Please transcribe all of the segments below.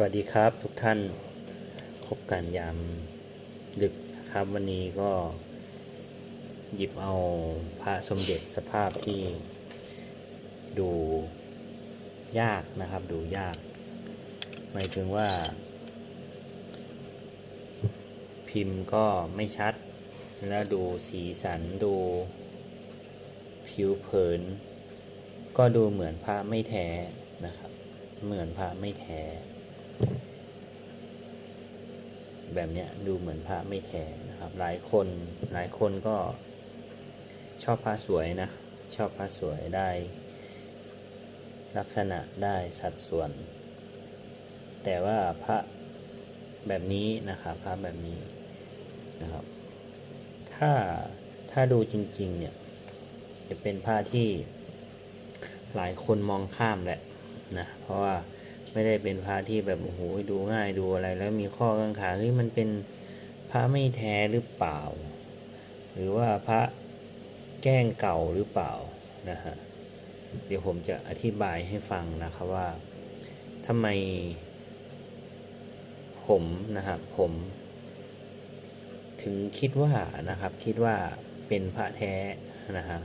วัสดีครับทุกท่านพบกันยามดึกนะครับ วันนี้ก็หยิบเอาพระสมเด็จสภาพที่ดูยากนะครับดูยาก หมายถึงว่า พิมพ์ก็ไม่ชัด แล้วดูสีสันดูผิวเผิน ก็ดูเหมือนพระไม่แท้นะครับ เหมือนพระไม่แท้ แบบเนี้ยดูเหมือนพระไม่แท้นะครับ หลายคนหลายคนก็ชอบพระสวยนะ ชอบพระสวยได้ ลักษณะได้สัดส่วน แต่ว่าพระแบบนี้นะครับพระแบบนี้นะครับ ถ้าถ้าดูจริง ๆ เนี่ย จะเป็นผ้าที่หลายคนมองข้ามแหละนะ เพราะว่า ไม่ได้เป็นพระที่แบบโอ้โหดูง่ายดูอะไร แล้วมีข้อกังขาเฮ้ยมันเป็นพระไม่แท้หรือเปล่า หรือว่าพระแกล้งเก่าหรือเปล่านะฮะเดี๋ยวผมจะอธิบายให้ฟังนะครับว่าทำไม ผมนะครับผม ถึงคิดว่านะครับคิดว่าเป็นพระแท้นะฮะ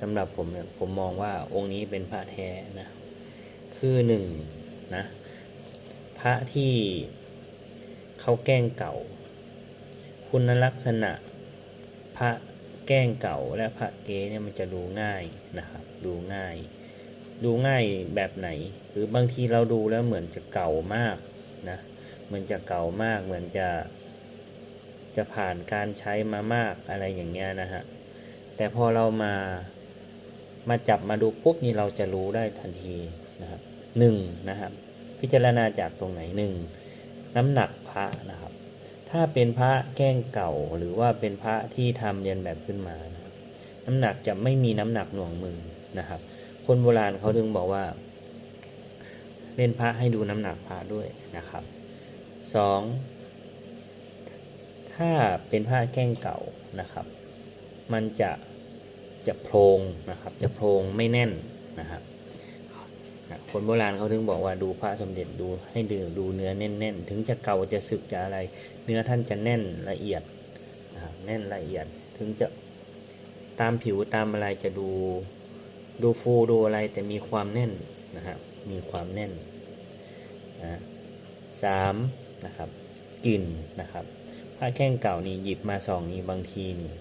สำหรับผมเนี่ยผมมองว่าองค์นี้เป็นพระแท้นะคือหนึ่ง นะ พระที่เขาแกล้งเก่า คุณลักษณะ พระแกล้งเก่าและพระเก๊เนี่ยมันจะดูง่ายนะครับ ดูง่าย ดูง่ายแบบไหน หรือบางทีเราดูแล้วเหมือนจะเก่ามากนะเหมือนจะเก่ามากเหมือนจะจะผ่านการใช้มามากอะไรอย่างเงี้ยนะฮะ แต่พอเรามามาจับมาดูปุ๊บนี่เราจะรู้ได้ทันทีนะครับ หนึ่งนะครับพิจารณาจากตรงไหนหนึ่งน้ำหนักพระนะครับ ถ้าเป็นพระแก้งเก่าหรือว่าเป็นพระที่ทำเรียนแบบขึ้นมานะครับน้ำหนักจะไม่มีน้ำหนักหน่วงมือนะครับ คนโบราณเขาถึงบอกว่า เล่นพระให้ดูน้ำหนักพระด้วยนะครับสองถ้าเป็นผ้าแก้งเก่านะครับ มันจะจะโพรงนะครับ จะโพรงไม่แน่นนะครับ คนโบราณเขาถึงบอกว่าดูพระสมเด็จดูให้ดูดูเนื้อแน่นๆ ถึงจะเก่าจะสึกจะอะไร เนื้อท่านจะแน่นละเอียดแน่นละเอียด ถึงจะตามผิวตามอะไรจะดูดูฟูดูอะไรแต่มีความแน่นนะครับมีความแน่นนะสามนะครับกลิ่นนะครับผ้าแข้งเก่านี่หยิบมาสองนี่บางทีนี่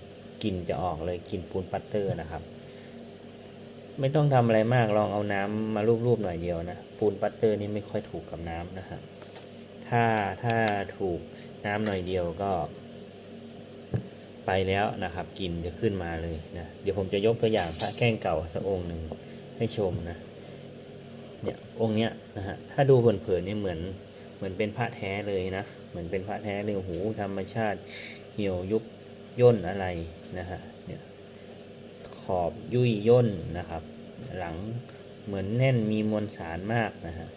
กลิ่นจะออกเลยกลิ่นปูนปัตเตอร์นะครับ ไม่ต้องทำอะไรมากลองเอาน้ำมาลูบๆหน่อยเดียวนะปูนปัตเตอร์นี่ไม่ค่อยถูกกับน้ำนะฮะถ้าถ้าถูกน้ำหน่อยเดียวก็ ไปแล้วนะครับกลิ่นจะขึ้นมาเลยนะเดี๋ยวผมจะยกตัวอย่างพระแข้งเก่าสักองค์หนึ่งให้ชมนะเนี่ยองค์เนี้ยนะฮะถ้าดูเผินๆนี่ยเหมือนเหมือนเป็นพระแท้เลยนะเหมือนเป็นพระแท้เลยโอ้โหูธรรมชาติเหี่ยวยุบย่นอะไรนะฮะ ขอบยุ่ยย่นนะครับ หลังเหมือนแน่นมีมวลสารมากนะฮะ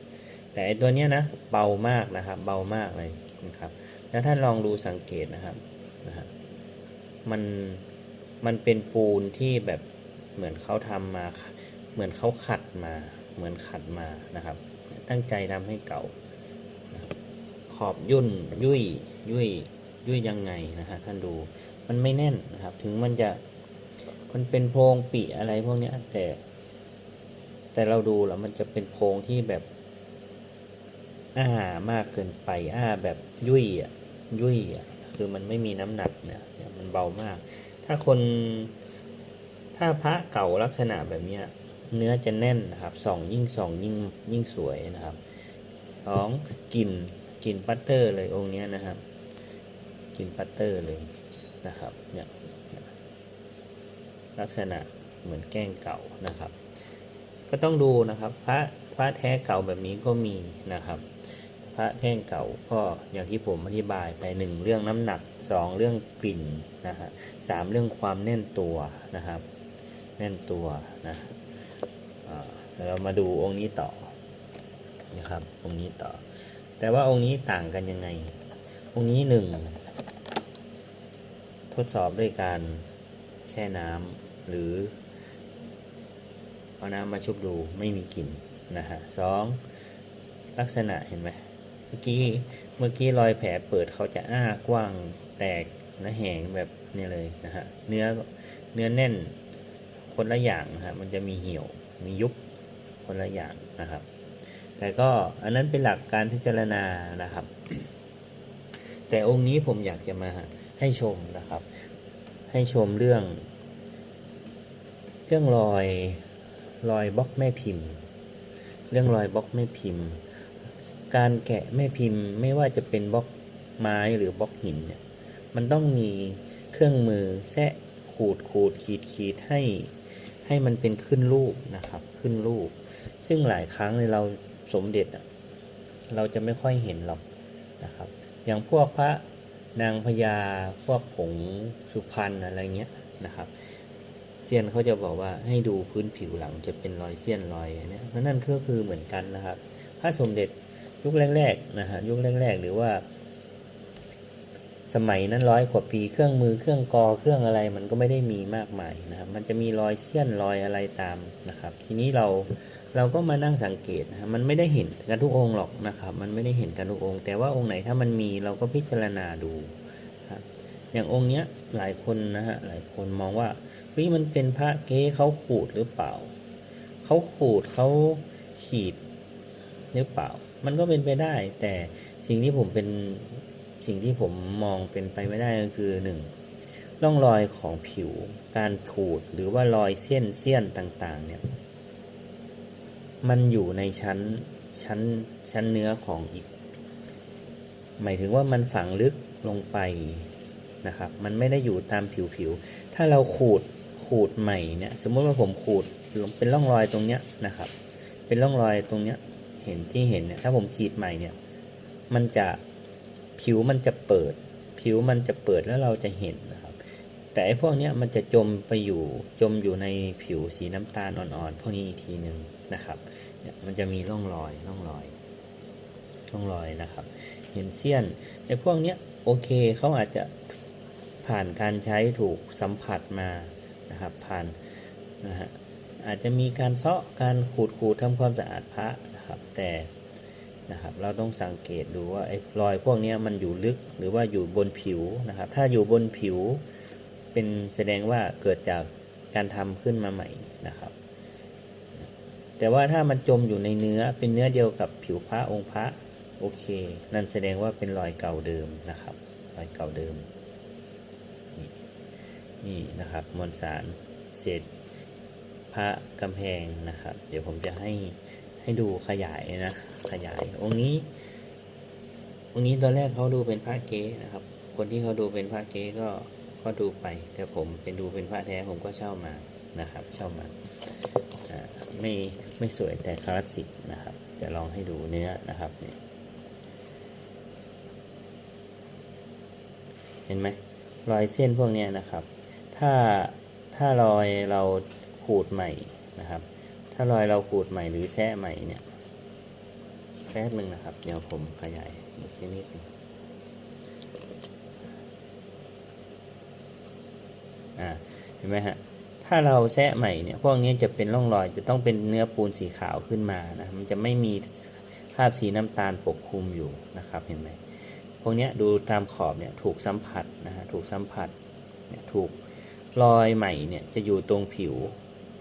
แต่ไอตัวเนี้ยนะเบามากนะครับ เบามากเลยนะครับ แล้วท่านลองดูสังเกตนะครับนะฮะมันมันเป็นปูนที่แบบเหมือนเขาทำมา เหมือนเขาขัดมา เหมือนขัดมานะครับ ตั้งใจทำให้เก่า ขอบยุ่นยุ่ยยุ่ยยุ่ยยังไงนะฮะท่านดูมันไม่แน่นนะครับ ถึงมันจะ มันเป็นโพรงปีอะไรพวกเนี้ยแต่ แต่เราดูแล้วมันจะเป็นโพรงที่แบบอ้ามากเกินไปอ้าแบบยุ่ยอะยุ่ยอะคือมันไม่มีน้ำหนักเนี่ยมันเบามาก ถ้าคนถ้าพระเก่าลักษณะแบบเนี้ยเนื้อจะแน่นนะครับส่องยิ่งส่องยิ่งยิ่งสวยนะครับสองกลิ่นกลิ่นปัตเตอร์เลยองค์เนี้ยนะครับกลิ่นปัตเตอร์เลยนะครับเนี่ย ลักษณะเหมือนแกล้งเก่านะครับ ก็ต้องดูนะครับพระพระแท้เก่าแบบนี้ก็มีนะครับ พระแท้เก่าก็อย่างที่ผมอธิบายไปหนึ่งเรื่องน้ำหนักสองเรื่องกลิ่นนะฮะสามเรื่องความแน่นตัวนะครับ แน่นตัวนะเรามาดูองค์นี้ต่อนะครับองค์นี้ต่อ แต่ว่าองค์นี้ต่างกันยังไง องค์นี้หนึ่งทดสอบด้วยการแช่น้ำ หรือเอาน้ำมาชุบดูไม่มีกลิ่นนะฮะสองลักษณะเห็นไหมเมื่อกี้เมื่อกี้รอยแผลเปิดเขาจะอ้ากว้างแตกและแหงแบบนี้เลยนะฮะเนื้อเนื้อแน่นคนละอย่างนะฮะมันจะมีเหี่ยวมียุบคนละอย่างนะครับ แต่ก็อันนั้นเป็นหลักการพิจารณานะครับ แต่องค์นี้ผมอยากจะมาให้ชมนะครับ ให้ชมเรื่อง เรื่องรอยรอยบล็อกแม่พิมพ์ เรื่องรอยบล็อกแม่พิมพ์ การแกะแม่พิมพ์ไม่ว่าจะเป็นบล็อกไม้หรือบล็อกหินเนี่ยมันต้องมีเครื่องมือแซะขูดขูดขีดขีดให้ให้มันเป็นขึ้นรูปนะครับ ขึ้นรูป ซึ่งหลายครั้งในเราสมเด็จเราจะไม่ค่อยเห็นหรอกนะครับ อย่างพวกพระนางพญาพวกผงสุพรรณอะไรเงี้ยนะครับ เซียนเขาจะบอกว่าให้ดูพื้นผิวหลังจะเป็นรอยเสี้ยนรอยเนี่ยเพราะนั่นก็คือเหมือนกันนะครับพระสมเด็จยุคแรกๆนะฮะยุคแรก ๆ หรือว่า สมัยนั้นร้อยกว่าปีเครื่องมือเครื่องกอเครื่องอะไรมันก็ไม่ได้มีมากมายนะครับมันจะมีรอยเสี้ยนรอยอะไรตามนะครับ ทีนี้เราเราก็มานั่งสังเกตนะมันไม่ได้เห็นกันทุกองค์หรอกนะครับ มันไม่ได้เห็นกันทุกองค์ แต่ว่าองค์ไหนถ้ามันมีเราก็พิจารณาดูครับอย่างองค์เนี้ยหลายคนนะฮะหลายคนมองว่า ฮ้ยมันเป็นพระเก๊เขาขูดหรือเปล่า เขาขูดเขาขีดหรือเปล่า มันก็เป็นไปได้ แต่สิ่งที่ผมเป็นสิ่งที่ผมมองเป็นไปไม่ได้ก็คือหนึ่งร่องรอยของผิว การขูดหรือว่ารอยเส้นเสี้ยนต่างๆ เนี่ย มันอยู่ในชั้นชั้นชั้นเนื้อของอีก หมายถึงว่ามันฝังลึกลงไปนะครับ มันไม่ได้อยู่ตามผิวผิว ถ้าเราขูด ขูดใหม่เนี่ยสมมติว่าผมขูดเป็นร่องรอยตรงเนี้ยนะครับ เป็นร่องรอยตรงเนี้ยเห็นที่เห็นเนี่ยถ้าผมขีดใหม่เนี่ยมันจะผิวมันจะเปิด ผิวมันจะเปิดแล้วเราจะเห็นนะครับ แต่ไอ้พวกเนี้ยมันจะจมไปอยู่จมอยู่ในผิวสีน้ำตาลอ่อนๆพวกนี้อีกทีหนึ่งนะครับเนี่ยมันจะมีร่องรอยร่องรอยร่องรอยนะครับ เห็นเสี้ยนไอ้พวกเนี้ยโอเคเขาอาจจะผ่านการใช้ถูกสัมผัสมา นะครับผ่านนะฮะอาจจะมีการเซาะการขูดขูดทำความสะอาดพระนะครับแต่นะครับเราต้องสังเกตดูว่าไอ้รอยพวกนี้มันอยู่ลึกหรือว่าอยู่บนผิวนะครับ ถ้าอยู่บนผิว เป็นแสดงว่าเกิดจากการทำขึ้นมาใหม่นะครับ แต่ว่าถ้ามันจมอยู่ในเนื้อเป็นเนื้อเดียวกับผิวพระองค์พระโอเค นั่นแสดงว่าเป็นรอยเก่าเดิมนะครับ รอยเก่าเดิม นี่นะครับมวลสารเศษพระกำแพงนะครับ เดี๋ยวผมจะให้ให้ดูขยายนะ ขยายองค์นี้ องค์นี้ตอนแรกเขาดูเป็นพระเก๊นะครับ คนที่เขาดูเป็นพระเก๊ก็ก็ดูไป แต่ผมเป็นดูเป็นพระแท้ผมก็เช่ามานะครับ เช่ามาไม่ไม่สวยแต่คลาสสิกนะครับ จะลองให้ดูเนื้อนะครับเนี่ยเห็นไหมรอยเส้นพวกนี้นะครับ ถ้าถ้ารอยเราขูดใหม่นะครับ ถ้ารอยเราขูดใหม่หรือแซะใหม่เนี่ยแป๊บหนึ่งนะครับ เดี๋ยวผมขยายอีกนิดนึงอ่าเห็นไหมฮะถ้าเราแซะใหม่เนี่ยพวกนี้จะเป็นร่องรอยจะต้องเป็นเนื้อปูนสีขาวขึ้นมานะมันจะไม่มีภาพสีน้ำตาลปกคลุมอยู่นะครับเห็นไหมพวกนี้ดูตามขอบเนี่ยถูกสัมผัสนะฮะถูกสัมผัสเนี่ยถูก รอยใหม่เนี่ยจะอยู่ตรงผิว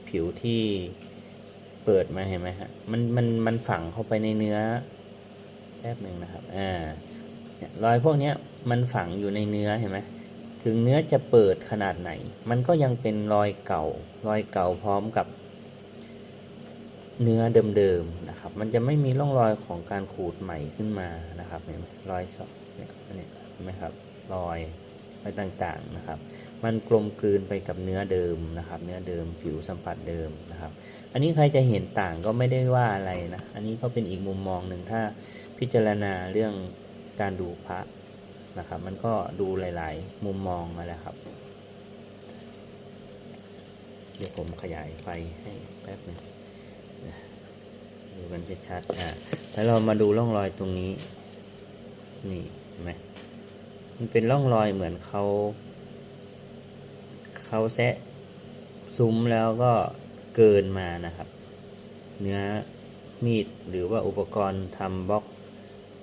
ผิวที่เปิดมาเห็นไหมฮะมันมันมันฝังเข้าไปในเนื้อแป๊บหนึ่งนะครับอ่าเนี่ยรอยพวกเนี้ยมันฝังอยู่ในเนื้อเห็นไหมถึงเนื้อจะเปิดขนาดไหน มันก็ยังเป็นรอยเก่า รอยเก่าพร้อมกับ เนื้อเดิมๆนะครับ มันจะไม่มีร่องรอยของการขูดใหม่ขึ้นมานะครับเห็นไหมรอยสอเนี่ยเนี่ยเห็นไหมครับรอย รอยต่างๆนะครับ มันกลมกลืนไปกับเนื้อเดิมนะครับ เนื้อเดิมผิวสัมผัสเดิมนะครับ อันนี้ใครจะเห็นต่างก็ไม่ได้ว่าอะไรนะ อันนี้ก็เป็นอีกมุมมองหนึ่งถ้าพิจารณาเรื่องการดูพระนะครับ มันก็ดูหลาย ๆ มุมมองมาแล้วครับ เดี๋ยวผมขยายไฟให้แป๊บหนึงดูกันชัดๆอะแล้วเรามาดูร่องรอยตรงนี้ นี่เห็นไหม มันเป็นร่องรอยเหมือนเขาเขาแซะซุ้มแล้วก็เกินมานะครับ เนื้อมีดหรือว่าอุปกรณ์ทำบล็อก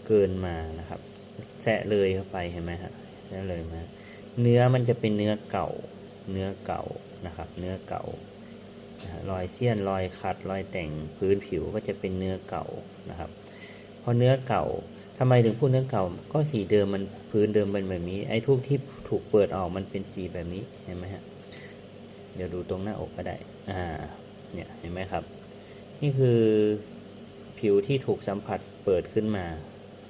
เกินมานะครับแสะเลยเข้าไปเห็นไหมฮะแสะเลยมาเนื้อมันจะเป็นเนื้อเก่า เนื้อเก่านะครับ เนื้อเก่ารอยเสี้ยนรอยขัดรอยแต่งพื้นผิวก็จะเป็นเนื้อเก่านะครับพอเนื้อเก่า ทำไมถึงพูดเนื้องเก่า ก็สีเดิมมันพื้นเดิมเป็นแบบนี้ ไอ้ทุกที่ถูกเปิดออกมันเป็นสีแบบนี้เห็นไหมฮะ เดี๋ยวดูตรงหน้าอกก็ได้ อ่า เนี่ยเห็นไหมครับ นี่คือผิวที่ถูกสัมผัสเปิดขึ้นมา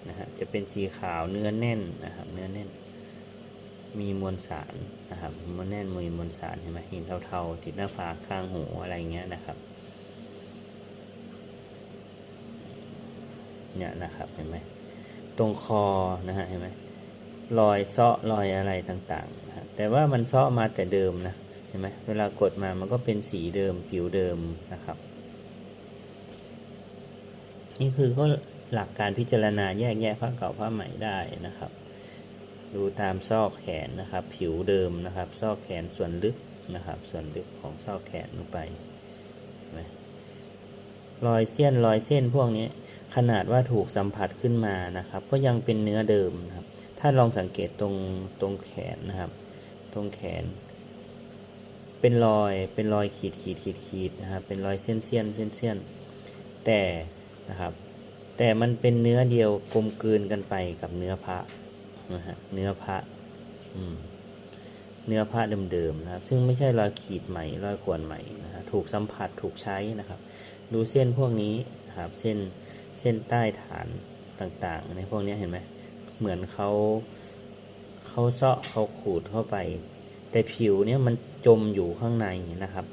นะฮะ จะเป็นสีขาวเนื้อแน่นนะครับ เนื้อแน่น มีมวลสารนะครับมวลแน่นมีมวลสารเห็นไหมหินเทาๆติดหน้าผากข้างหูอะไรเงี้ยนะครับ เนี่ยนะครับ เห็นไหม ตรงคอนะฮะเห็นไหมรอยเซาะรอยอะไรต่างๆนะครับแต่ว่ามันเซาะมาแต่เดิมนะเห็นไหมเวลากดมามันก็เป็นสีเดิมผิวเดิมนะครับ นี่คือก็หลักการพิจารณาแยกแยะผ้าเก่าผ้าใหม่ได้นะครับ ดูตามซอกแขนนะครับ ผิวเดิมนะครับ ซอกแขนส่วนลึกนะครับ ส่วนลึกของซอกแขนลงไป รอยเส้นรอยเส้นพวกนี้ขนาดว่าถูกสัมผัสขึ้นมานะครับ ก็ยังเป็นเนื้อเดิมนะครับ ถ้าลองสังเกตตรงตรงแขนนะครับ ตรงแขน เป็นรอยเป็นรอยขีดขีดขีดขีดนะครับเป็นรอยเส้นเส้นเส้นเส้นแต่นะครับแต่มันเป็นเนื้อเดียวกลมกลืนกันไปกับเนื้อพระนะฮะเนื้อพระเนื้อพระเดิมๆนะครับ ซึ่งไม่ใช่รอยขีดใหม่รอยข่วนใหม่นะฮะถูกสัมผัสถูกใช้นะครับ ดูเส้นพวกนี้นะครับเส้นเส้นใต้ฐานต่างๆ ในพวกนี้เห็นไหมเหมือนเขาเขาเซาะเขาขูดเข้าไป แต่ผิวเนี่ยมันจมอยู่ข้างในนะครับ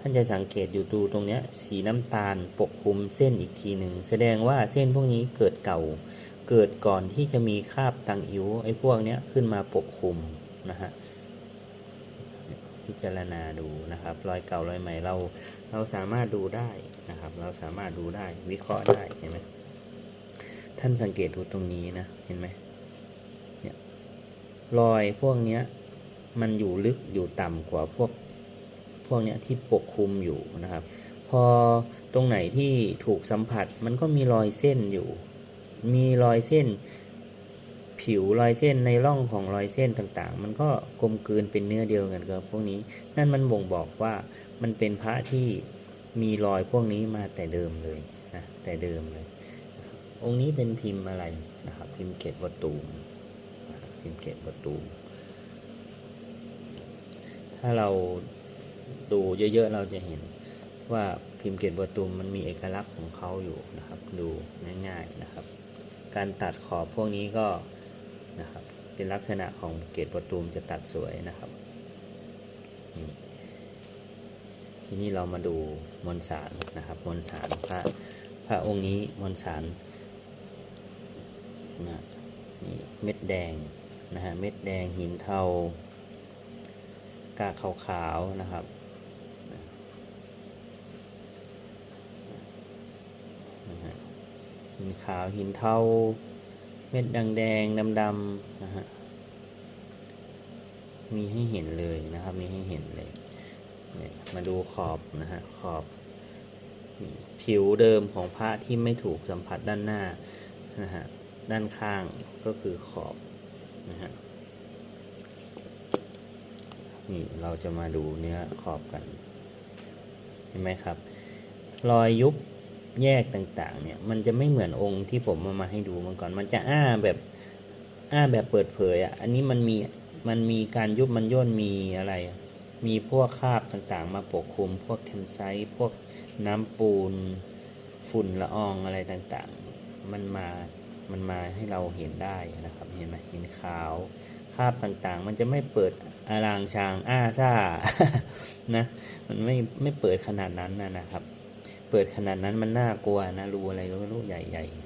ท่านจะสังเกตอยู่ดูตรงเนี้ยสีน้ำตาลปกคลุมเส้นอีกทีหนึ่งแสดงว่าเส้นพวกนี้เกิดเก่า เกิดก่อนที่จะมีคราบตังอิ๋วไอ้พวกเนี้ยขึ้นมาปกคลุมนะฮะพิจารณาดูนะครับ รอยเก่ารอยใหม่เราเราสามารถดูได้ นะครับ เราสามารถดูได้วิเคราะห์ได้เห็นไหมท่านสังเกตดูตรงนี้นะเห็นไหมเนี่ยรอยพวกเนี้ยมันอยู่ลึกอยู่ต่ำกว่าพวกพวกเนี้ยที่ปกคลุมอยู่นะครับ พอตรงไหนที่ถูกสัมผัสมันก็มีรอยเส้นอยู่ มีรอยเส้น ผิวรอยเส้นในร่องของรอยเส้นต่างๆ มันก็กลมกลืนเป็นเนื้อเดียวกันกับพวกนี้นั่นมันบ่งบอกว่ามันเป็นพระที่ มีรอยพวกนี้มาแต่เดิมเลยนะแต่เดิมเลย องค์นี้เป็นพิมพ์อะไรนะครับพิมพ์เกตวัตตูพิมพ์เกตวัตตู ถ้าเราดูเยอะๆเราจะเห็นว่าพิมพ์เกตบัวตูมันมีเอกลักษณ์ของเขาอยู่นะครับ ดูง่ายๆนะครับ การตัดขอบพวกนี้ก็นะครับเป็นลักษณะของเกตบัวตูจะตัดสวยนะครับ นี่ ทีนี้เรามาดูมวลสารนะครับมวลสารพระพระองค์นี้มวลสารนะนี่เม็ดแดงนะฮะเม็ดแดงหินเทากากขาวๆนะครับหินขาวหินเทาเม็ดแดงแดงดำดำๆนะฮะมีให้เห็นเลยนะครับมีให้เห็นเลย เนี่ยมาดูขอบนะฮะขอบผิวเดิมของพระที่ไม่ถูกสัมผัสด้านหน้านะฮะด้านข้างก็คือขอบนะฮะนี่เราจะมาดูเนื้อขอบกันเห็นไหมครับ รอยยุบแยกต่างๆ เนี่ย มันจะไม่เหมือนองค์ที่ผมมามาให้ดูมาก่อน มันจะอ้าแบบอ้าแบบเปิดเผยอะอันนี้มันมีมันมีการยุบมันย่นมีอะไร มีพวกคราบต่างๆ มาปกคลุม พวกแคมไซต์พวกน้ำปูน ฝุ่นละอองอะไรต่างๆ มันมา มันมาให้เราเห็นได้นะครับ เห็นไหมเห็นขาวคราบต่างๆ มันจะไม่เปิดอารางชางอ้าซ่านะ มันไม่ไม่เปิดขนาดนั้นนะนะครับ เปิดขนาดนั้นมันน่ากลัวนะรูอะไรก็ไม่รู้ใหญ่ๆ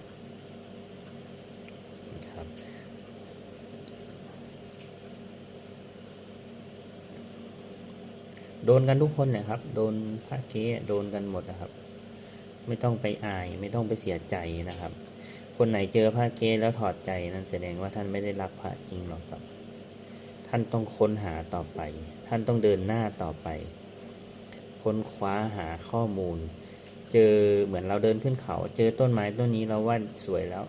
นะครับ โดนกันทุกคนเลยครับ โดนพระเก๊โดนกันหมดนะครับ ไม่ต้องไปอายไม่ต้องไปเสียใจนะครับ คนไหนเจอพระเก๊แล้วถอดใจนั่นแสดงว่าท่านไม่ได้รักพระจริงหรอกครับ ท่านต้องค้นหาต่อไป ท่านต้องเดินหน้าต่อไป ค้นคว้าหาข้อมูล เจอเหมือนเราเดินขึ้นเขา เจอต้นไม้ต้นนี้เราว่าสวยแล้ว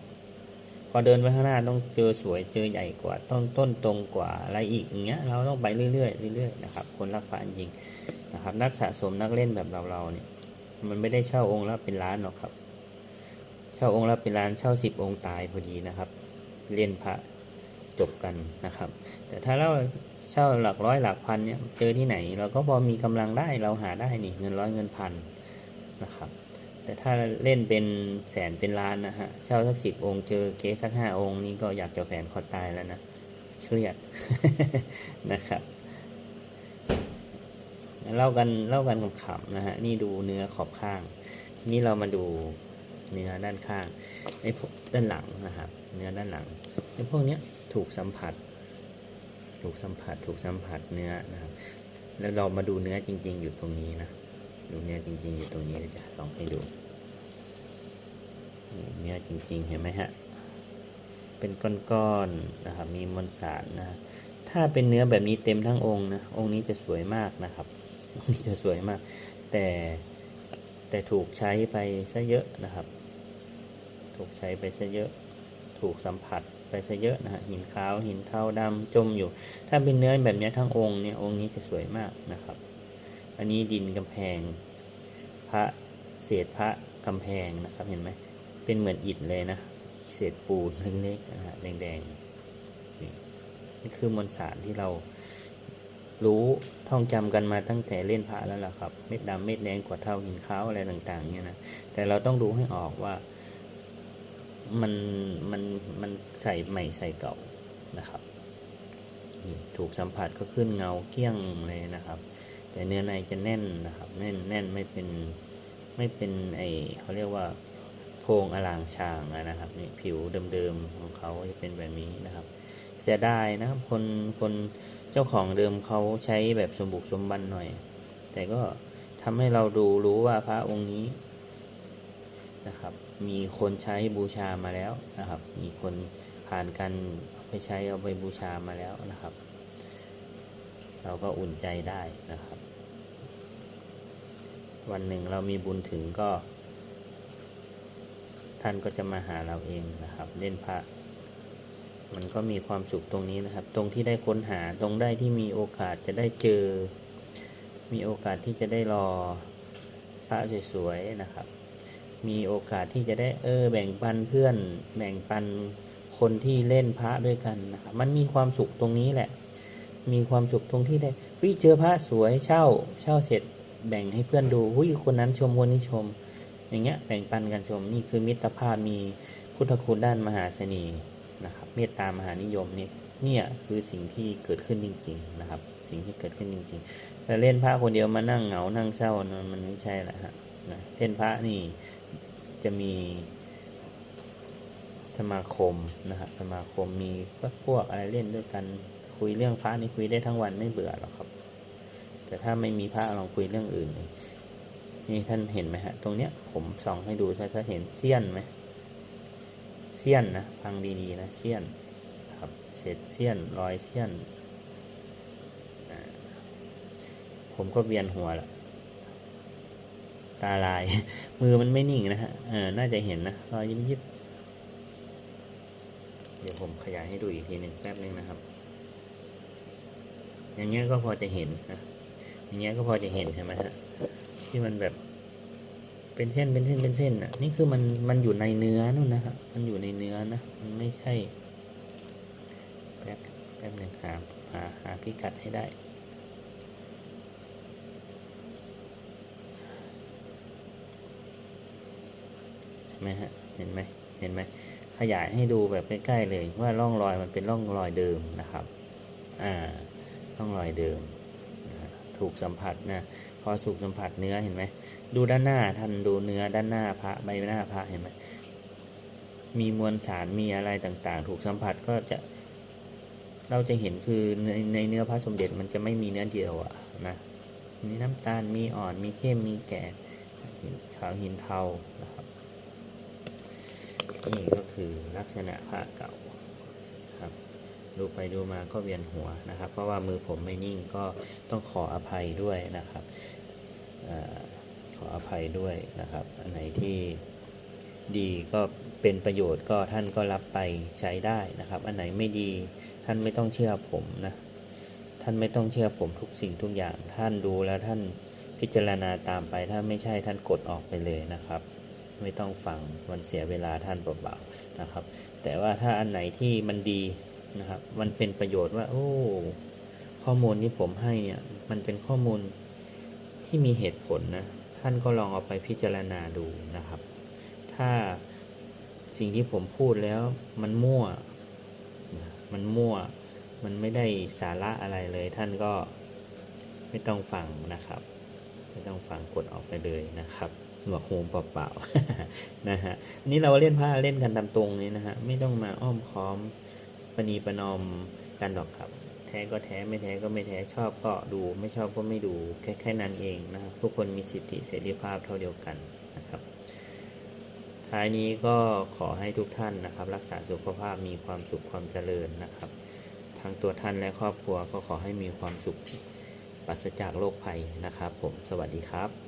พอเดินไปข้างหน้าต้องเจอสวยเจอใหญ่กว่าต้นต้นตรงกว่าอะไรอีกอย่างเงี้ยเราต้องไปเรื่อยๆเรื่อยๆนะครับคนรักพระจริงนะครับ นักสะสมนักเล่นแบบเราเราเนี่ยมันไม่ได้เช่าองค์ละเป็นล้านหรอกครับ เช่าองค์ละเป็นล้านเช่าสิบองค์ตายพอดีนะครับ เล่นพระจบกันนะครับ แต่ถ้าเราเช่าหลักร้อยหลักพันเนี่ยเจอที่ไหน เราก็พอมีกำลังได้เราหาได้นี่เงินร้อยเงินพันนะครับ แต่ถ้าเล่นเป็นแสนเป็นล้านนะฮะ เช่าสักสิบองค์เจอเก๊สักห้าองค์นี่ก็อยากจะแผนคอตายแล้วนะเครียดนะครับเล่ากันเล่ากันขำๆนะฮะ นี่ดูเนื้อขอบข้าง ทีนี้เรามาดูเนื้อด้านข้างไอ้พวกด้านหลังนะครับเนื้อด้านหลังไอ้พวกเนี้ยถูกสัมผัส ถูกสัมผัส ถูกสัมผัสเนื้อนะครับแล้วเรามาดูเนื้อจริง ๆ อยู่ตรงนี้นะ ดูเนื้อจริง ๆ อยู่ตรงนี้เดี๋ยวจะส่องให้ดูนี่เนื้อจริง ๆ เห็นไหมฮะ เป็นก้อนๆนะครับ มีมวลสารนะ ถ้าเป็นเนื้อแบบนี้เต็มทั้งองค์นะ องค์นี้จะสวยมากนะครับ องค์นี้จะสวยมาก แต่แต่ถูกใช้ไปซะเยอะนะครับ ถูกใช้ไปซะเยอะ ถูกสัมผัสไปซะเยอะนะฮะ หินขาว หินเทาดำจมอยู่ ถ้าเป็นเนื้อแบบนี้ทั้งองค์เนี่ย องค์นี้จะสวยมากนะครับ อันนี้ดินกำแพง พระเศษพระกำแพงนะครับเห็นไหมเป็นเหมือนอิฐเลยนะ เศษปูนเล็กๆนะฮะแดงๆนี่นี่คือมวลสารที่เรารู้ท่องจำกันมาตั้งแต่เล่นพระแล้วล่ะครับ เม็ดดำเม็ดแดงกว่าเท่าหินขาวอะไรต่างๆเนี่ยนะแต่เราต้องดูให้ออกว่ามันมันมันใส่ใหม่ใส่เก่านะครับนี่ถูกสัมผัสก็ขึ้นเงาเกลี้ยงเลยนะครับ แต่เนื้อในจะแน่นนะครับแน่นแน่นไม่เป็นไม่เป็นไอเขาเรียกว่าโพงอลางชางนะครับนี่ผิวเดิมๆของเขาจะเป็นแบบนี้นะครับ เสียดายนะครับคนคนเจ้าของเดิมเขาใช้แบบสมบุกสมบันหน่อย แต่ก็ทำให้เราดูรู้ว่าพระองค์นี้นะครับ มีคนใช้บูชามาแล้วนะครับ มีคนผ่านการไปใช้เอาไปบูชามาแล้วนะครับ เราก็อุ่นใจได้นะครับ วันหนึ่งเรามีบุญถึงก็ ท่านก็จะมาหาเราเองนะครับ เล่นพระ มันก็มีความสุขตรงนี้นะครับ ตรงที่ได้ค้นหาตรงได้ที่มีโอกาสจะได้เจอ มีโอกาสที่จะได้รอพระสวยๆนะครับ มีโอกาสที่จะได้เออแบ่งปันเพื่อนแบ่งปันคนที่เล่นพระด้วยกันนะครับมันมีความสุขตรงนี้แหละ มีความสุขตรงที่ได้วิเจอพระสวยเช่า เช่าเสร็จ แบ่งให้เพื่อนดูหุยคนนั้นชมคนนี้ชม อย่างเงี้ยแบ่งปันกันชมนี่คือมิตรภาพมีพุทธคุณด้านมหาเสน่ห์นะครับเมตตามหานิยมนี่เนี่ยคือสิ่งที่เกิดขึ้นจริง ๆ นะครับ สิ่งที่เกิดขึ้นจริงๆแต่เล่นพระคนเดียวมานั่งเหงานั่งเศร้ามันไม่ใช่ละฮะนะเล่นพระนี่จะมีสมาคมนะครับสมาคมมีพวกอะไรเล่นด้วยกันคุยเรื่องพระนี่คุยได้ทั้งวันไม่เบื่อหรอกครับ แต่ถ้าไม่มีพระลองคุยเรื่องอื่น นี่ท่านเห็นไหมฮะ ตรงเนี้ยผมส่องให้ดูถ้าถ้าเห็นเสี้ยนไหมเสี้ยนนะฟังดีๆนะเสี้ยนครับเศษเสี้ยนรอยเสี้ยน ผมก็เวียนหัวละตาลาย มือมันไม่นิ่งนะฮะเออน่าจะเห็นนะรอยยิ้มยิบเดี๋ยวผมขยายให้ดูอีกทีหนึ่งแป๊บนึงนะครับ อย่างเงี้ยก็พอจะเห็นนะ อย่างเงี้ยก็พอจะเห็นใช่ไหมฮะที่มันแบบเป็นเส้นเป็นเส้นเป็นเส้นอะนี่คือมันมันอยู่ในเนื้อนู่นนะครับมันอยู่ในเนื้อนะมันไม่ใช่แป๊บแป๊บหนึ่งหาหาหาพิกัดให้ได้เห็นไหมฮะเห็นไหมเห็นไหมขยายให้ดูแบบใกล้ๆเลยว่าร่องรอยมันเป็นร่องรอยเดิมนะครับ อ่าร่องรอยเดิม ถูกสัมผัสนะพอถูกสัมผัสเนื้อเห็นไหมดูด้านหน้าท่านดูเนื้อด้านหน้าพระใบหน้าพระเห็นไหมมีมวลสารมีอะไรต่างๆ ถูกสัมผัสก็จะเราจะเห็นคือในในเนื้อพระสมเด็จมันจะไม่มีเนื้อเดียวอะนะมีน้ำตาลมีอ่อนมีเข้มมีแก่ขาวหินเทานะครับนี่ก็คือลักษณะผ้าเก่า ดูไปดูมาก็เวียนหัวนะครับ เพราะว่ามือผมไม่นิ่งก็ต้องขออภัยด้วยนะครับอขออภัยด้วยนะครับ อันไหนที่ดีก็เป็นประโยชน์ก็ท่านก็รับไปใช้ได้นะครับ อันไหนไม่ดีท่านไม่ต้องเชื่อผมนะท่านไม่ต้องเชื่อผมทุกสิ่งทุกอย่าง ท่านดูแล้วท่านพิจารณาตามไป ถ้าไม่ใช่ท่านกดออกไปเลยนะครับ ไม่ต้องฟังมันเสียเวลาท่านเปล่าๆนะครับ แต่ว่าถ้าอันไหนที่มันดี นะครับ มันเป็นประโยชน์ว่า โอ้ ข้อมูลที่ผมให้เนี่ยมันเป็นข้อมูลที่มีเหตุผลนะ ท่านก็ลองเอาไปพิจารณาดูนะครับ ถ้าสิ่งที่ผมพูดแล้วมันมั่ว มันมั่ว มันไม่ได้สาระอะไรเลย ท่านก็ไม่ต้องฟังนะครับ ไม่ต้องฟังกดออกไปเลยนะครับหนวกหูเปล่าๆนะฮะอันนี้เราเล่นผ้าเล่นกันตามตรงนี้นะฮะ ไม่ต้องมาอ้อมค้อม ประนีประนอมกันหรอกครับ แท้ก็แท้ไม่แท้ก็ไม่แท้ชอบก็ดู ไม่ชอบก็ไม่ดูแค่แค่นั้นเองนะครับทุกคนมีสิทธิเสรีภาพเท่าเดียวกันนะครับ ท้ายนี้ก็ขอให้ทุกท่านนะครับ รักษาสุขภาพมีความสุขความเจริญนะครับทั้งตัวท่านและครอบครัวก็ขอให้มีความสุขปราศจากโรคภัยนะครับ ผมสวัสดีครับ